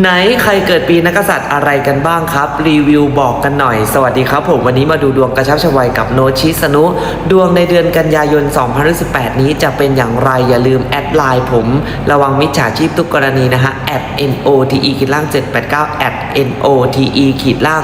ไหนใครเกิดปีนักกษัตริย์อะไรกันบ้างครับ รีวิวบอกกันหน่อย สวัสดีครับผมวันนี้มาดูดวงกระชับชวัยกับโนชิสนุ ดวงในเดือนกันยายน 2018 นี้จะเป็นอย่างไรอย่าลืมแอดไลน์ผม ระวังมิจฉาชีพทุกกรณีนะฮะ note ขีดล่าง 789 note ขีดล่าง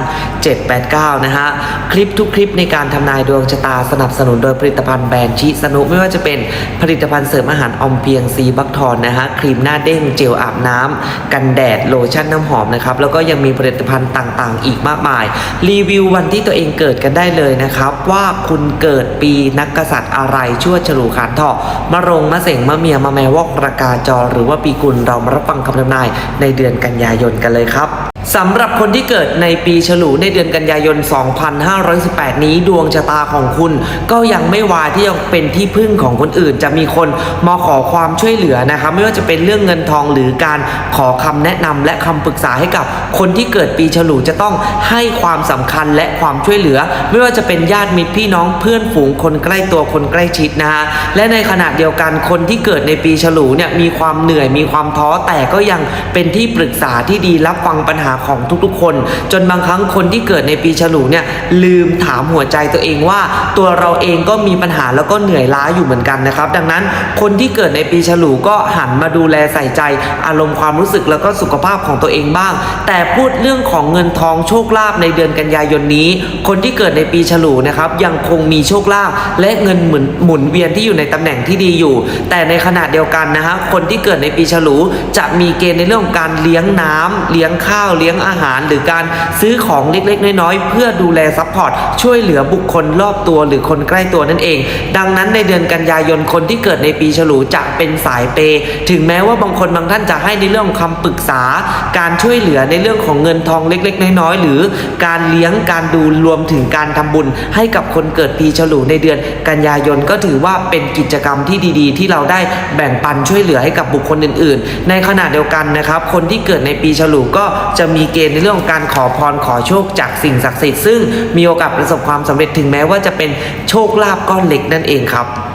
789 นะฮะ คลิปทุกคลิปในการทำนายดวงชะตาสนับสนุนโดยผลิตภัณฑ์แบรนด์ชิสนุไม่ว่าจะเป็นผลิตภัณฑ์เสริมอาหารออมเพียงซีบักทอนนะฮะครีมหน้าเด้งเจลอาบน้ำกันแดดโลชั่นน้ำหอมนะครับ แล้วก็ยังมีผลิตภัณฑ์ต่างๆ อีกมากมาย รีวิววันที่ตัวเองเกิดกันได้เลยนะครับ ว่าคุณเกิดปีนักกษัตริย์อะไรชั่วฉลูขานเถาะมะรงมะเสงมะเมียมะแมวอกระกาจรหรือว่าปีกุลเรามารับฟังคำทำนายในเดือนกันยายนกันเลยครับสำหรับคนที่เกิดในปีฉลูในเดือนกันยายน 2518 นี้ดวงชะตาของคุณก็ยังไม่วายที่จะเป็นที่พึ่งของคนอื่น จะมีคนมาขอความช่วยเหลือนะครับไม่ว่าจะเป็นเรื่องเงินทองหรือการขอคำแนะนำและคำปรึกษาให้กับคนที่เกิดปีฉลูจะต้องให้ความสำคัญและความช่วยเหลือ ไม่ว่าจะเป็นญาติมิตรพี่น้องเพื่อนฝูงคนใกล้ตัวคนใกล้ชิดนะฮะและในขณะเดียวกันคนที่เกิดในปีฉลูเนี่ยมีความเหนื่อยมีความท้อแต่ก็ยังเป็นที่ปรึกษาที่ดีรับฟังปัญหาของทุกๆ คน จนบางครั้งคนที่เกิดในปีฉลูเนี่ยลืมถามหัวใจตัวเองว่า ตัวเราเองก็มีปัญหาแล้วก็เหนื่อยล้าอยู่เหมือนกันนะครับ ดังนั้นคนที่เกิดในปีฉลูก็หันมาดูแลใส่ใจอารมณ์ความรู้สึกแล้วก็สุขภาพของตัวเองบ้าง แต่พูดเรื่องของเงินทองโชคลาภในเดือนกันยายนนี้ คนที่เกิดในปีฉลูนะครับยังคงมีโชคลาภและเงินหมุนหมุนเวียนที่อยู่ในตำแหน่งที่ดีอยู่ แต่ในขณะเดียวกันนะฮะคนที่เกิดในปีฉลูจะมีเกณฑ์ในเรื่องของการเลี้ยงน้ำเลี้ยงข้าวเลี้ยงอาหาร หรือการซื้อของเล็กๆน้อยๆเพื่อดูแลซัพพอร์ตช่วยเหลือบุคคลรอบตัวหรือคนใกล้ตัวนั่นเอง ดังนั้นในเดือนกันยายนคนที่เกิดในปีฉลูจะเป็นสายเปย์ถึงแม้ว่าบางคนบางท่านจะให้ในเรื่องของคำปรึกษาการช่วยเหลือในเรื่องของเงินทองเล็ก ๆ น้อยๆหรือการเลี้ยงการดูรวมถึงการทำบุญ ให้กับคนเกิดปีฉลูในเดือน กันยายนก็ถือว่าเป็นกิจกรรมที่ดีๆ ที่เราได้แบ่งปันช่วยเหลือให้กับบุคคลอื่น ๆ ในขณะเดียวกันนะครับคนที่เกิดในปีฉลูก็จะมีเกณฑ์ในเรื่องของการขอพรขอโชคจากสิ่งศักดิ์สิทธิ์ซึ่งมีโอกาสประสบความสำเร็จถึงแม้ว่าจะเป็นโชคลาภก้อนเล็กนั่นเองครับ